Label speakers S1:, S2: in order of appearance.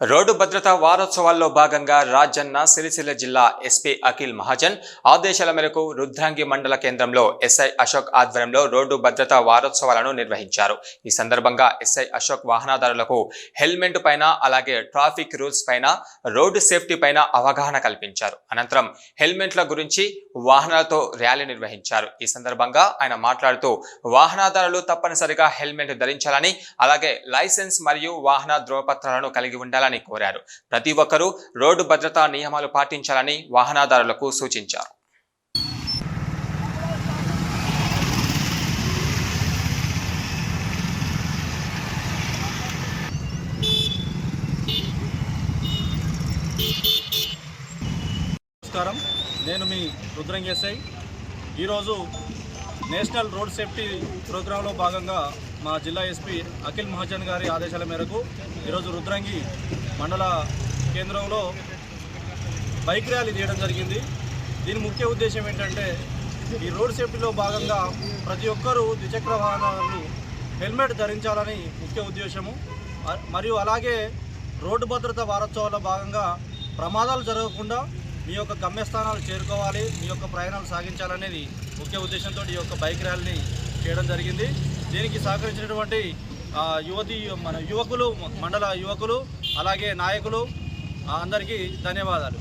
S1: Road భద్రతా వారోత్సవాల్లో భాగంగా రాజన్న సిరిసిల్ల జిల్లా ఎస్పీ అఖిల్ మహాజన్ ఆదేశాల మేరకు రుద్రాంగి మండల కేంద్రంలో ఎస్ఐ అశోక్ ఆధ్వర్యంలో రోడ్డు భద్రతా వారోత్సవాలను నిర్వహించారు. ఈ సందర్భంగా ఎస్ఐ అశోక్ వాహనదారులకు హెల్మెట్ పైన అలాగే ట్రాఫిక్ రూల్స్ పైన రోడ్డు సేఫ్టీ పైన అవగాహన కల్పించారు. అనంతరం హెల్మెట్ల గురించి వాహనాలతో ర్యాలీ నిర్వహించారు. ఈ సందర్భంగా ఆయన మాట్లాడుతూ వాహనదారులు తప్పనిసరిగా హెల్మెట్ ధరించాలని అలాగే లైసెన్స్ మరియు వాహన ధ్రువపత్రాలను కలిగి ఉండాలని కోరారు. ప్రతి ఒక్కరూ రోడ్డు భద్రతా నియమాలు పాటించాలని వాహనదారులకు సూచించారు.
S2: నమస్కారం. నేను మీ రుద్రంగి ఈరోజు నేషనల్ రోడ్ సేఫ్టీ ప్రోగ్రాంలో భాగంగా మా జిల్లా ఎస్పీ అఖిల్ మహాజన్ గారి ఆదేశాల మేరకు ఈరోజు రుద్రంగి మండల కేంద్రంలో బైక్ ర్యాలీ తీయడం జరిగింది. దీని ముఖ్య ఉద్దేశం ఏంటంటే ఈ రోడ్ సేఫ్టీలో భాగంగా ప్రతి ఒక్కరూ ద్విచక్ర వాహనాలు హెల్మెట్ ధరించాలని ముఖ్య ఉద్దేశము. మరియు అలాగే రోడ్డు భద్రత వారోత్సవాల్లో భాగంగా ప్రమాదాలు జరగకుండా మీ యొక్క గమ్యస్థానాలు చేరుకోవాలి మీ యొక్క ప్రయాణాలు సాగించాలనేది ముఖ్య ఉద్దేశంతో ఈ యొక్క బైక్ ర్యాలీని చేయడం జరిగింది. దీనికి సహకరించినటువంటి యువతి మన యువకులు మండల యువకులు అలాగే నాయకులు అందరికీ ధన్యవాదాలు.